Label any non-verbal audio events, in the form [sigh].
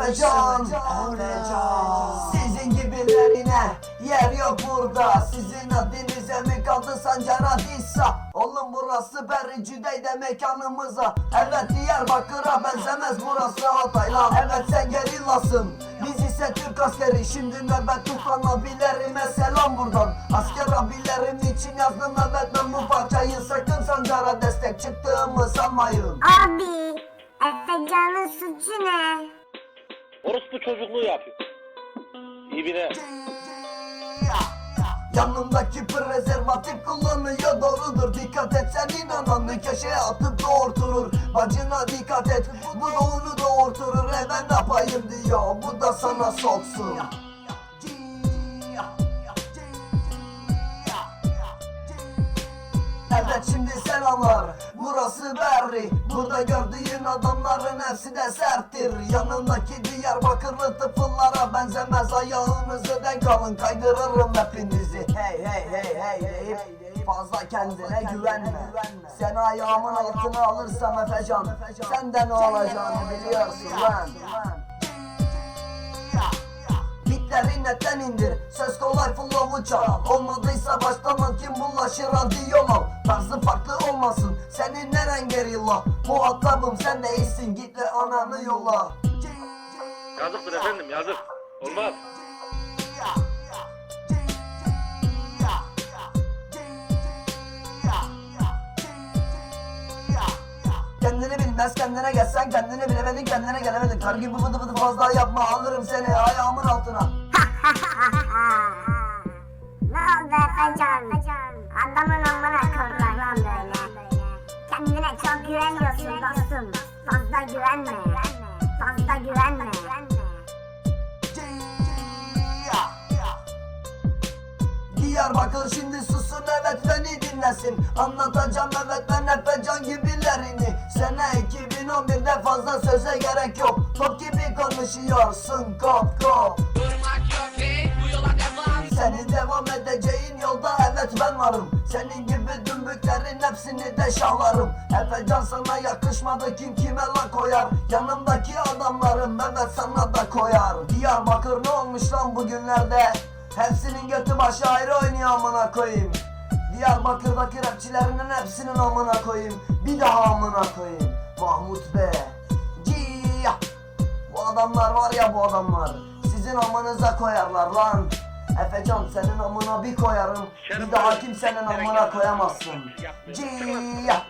Efecan Efecan Sizin gibilerine yer yok burada. Sizin adınıza mi kaldı Sancar Adissa Oğlum burası Berrici'deyde mekanımıza. Evet Diyarbakır'a benzemez burası Hatay lan Evet sen gerillasın. Biz ise Türk askeri. Şimdi nöbet tutan abilerime selam buradan. Asker abilerim için yazdım evet ben bu parçayı Sakın Sancar'a destek çıktığımı sanmayın. Abi, Efecan'ın suçu ne? Orospu çocukluğu yapıyor. İbine. Yanımdaki prezervatif kullanıyor doğrudur Dikkat et sen inananı köşeye atıp doğurturur Bacına dikkat et bu da doğurturur E ne yapayım diyor bu da sana soksun Evet şimdi selamlar? Burası Berri Burada gördüğün adamların hepsi de serttir. Yanındaki Diyarbakırlı tıfıllara benzemez. Ayağınızı denk alın kaydırırım hepinizi. Hey hey hey hey deyip Fazla kendine güvenme. Sen ayağımın altına alırsam Efecan Senden ne olacağını biliyorsun lan Bitleri netten indir. Söz kolay flow uçar Olmadıysa baştan al kim bulaşır hadi yol al Tarzı farklı olmasın Senin neren gerilla? Muhatabım sen değilsin Git ve ananı yola Yazıktır efendim yazık. Olmaz. Bilmez kendine gelsen kendini bilemedin kendine gelemedin Kar gibi bıdı bıdı fazla yapma alırım seni ayağımın altına [laughs] Ne oldu Efecan? Adamın amına koydular lan böyle. Kendine çok güveniyorsun dostum. Fazla güvenme. Fazla güvenme. Diyarbakır şimdi susun evet beni dinlesin Anlatacağım evet ben gibilerini Sene 2011'de fazla söze gerek yok. Top gibi konuşuyorsun kop kop. Senin devam. Edeceğin yolda evet ben varım. Senin gibi dümbüklerin hepsini de şahlarım. Efecan sana yakışmadı kim kime la koyar? Yanımdaki adamlarım Mehmet sana da koyar. Diyarbakır ne olmuş lan bugünlerde? Hepsinin götü başı ayrı oynuyor amına koyayım. Diyarbakır'daki rapçilerinin hepsinin amına koyayım. Bir daha amına koyayım. Mahmut be Ciya Bu adamlar var ya bu adamlar. Sizin amanıza koyarlar lan. Efecan senin amına bir koyarım. Bir daha kimsenin amına koyamazsın. Ciya